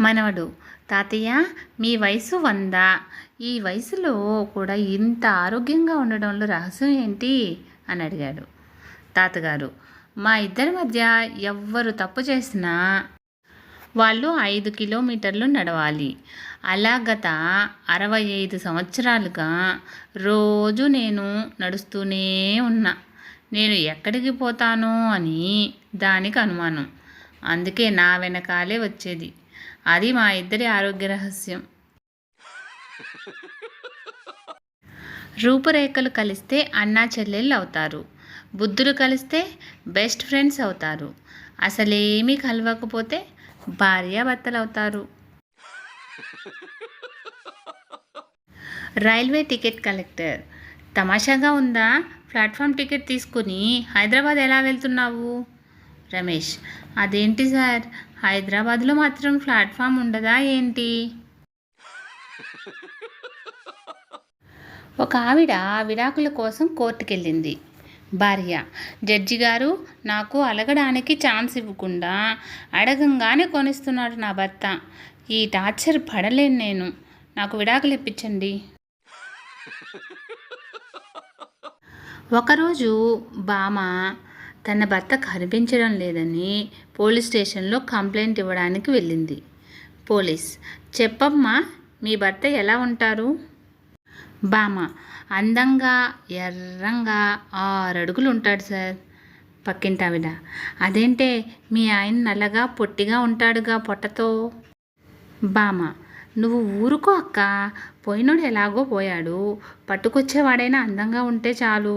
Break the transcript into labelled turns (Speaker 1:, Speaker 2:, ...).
Speaker 1: మనవడు తాతయ్య మీ వయసు వంద. ఈ వయసులో కూడా ఇంత ఆరోగ్యంగా ఉండడంలో రహస్యం ఏంటి? అని అడిగాడు తాతగారు. మా ఇద్దరి మధ్య ఎవ్వరు తప్పు చేసినా వాళ్ళు ఐదు కిలోమీటర్లు నడవాలి. అలా గత అరవై ఐదు సంవత్సరాలుగా రోజు నేను నడుస్తూనే ఉన్నా. నేను ఎక్కడికి పోతానో? అని దానికి అనుమానం. అందుకే నా వెనకాలే వచ్చేది. అది మా ఇద్దరి ఆరోగ్య రహస్యం. రూపురేఖలు కలిస్తే అన్నా చెల్లెళ్ళు అవుతారు. బుద్ధులు కలిస్తే బెస్ట్ ఫ్రెండ్స్ అవుతారు. అసలేమీ కలవకపోతే భార్యాభర్తలు అవుతారు రైల్వే టికెట్ కలెక్టర్. తమాషాగా ఉందా? ప్లాట్ఫామ్ టికెట్ తీసుకుని హైదరాబాద్ ఎలా వెళ్తున్నావు? రమేష్. అదేంటి సార్? హైదరాబాద్లో మాత్రం ప్లాట్ఫామ్ ఉండదా ఏంటి? ఒక ఆవిడ విడాకుల కోసం కోర్టుకెళ్ళింది. భార్య జడ్జి గారు నాకు అలగడానికి ఛాన్స్ ఇవ్వకుండా అడగంగానే కొనిస్తున్నాడు నా భర్త. ఈ టార్చర్ పడలేను నేను. నాకు విడాకులు ఇప్పించండి. ఒకరోజు బామ తన భర్త కనిపించడం లేదని పోలీస్ స్టేషన్లో కంప్లైంట్ ఇవ్వడానికి వెళ్ళింది. పోలీస్ చెప్పమ్మా మీ భర్త ఎలా ఉంటారు? బామ అందంగా ఎర్రంగా ఆరు అడుగులు ఉంటాడు సార్. పక్కింటావిడ అదేంటే మీ ఆయన నల్లగా పొట్టిగా ఉంటాడుగా పొట్టతో? బామ నువ్వు ఊరుకో అక్క పోయినోడు ఎలాగో పోయాడు పట్టుకొచ్చేవాడైనా అందంగా ఉంటే చాలు.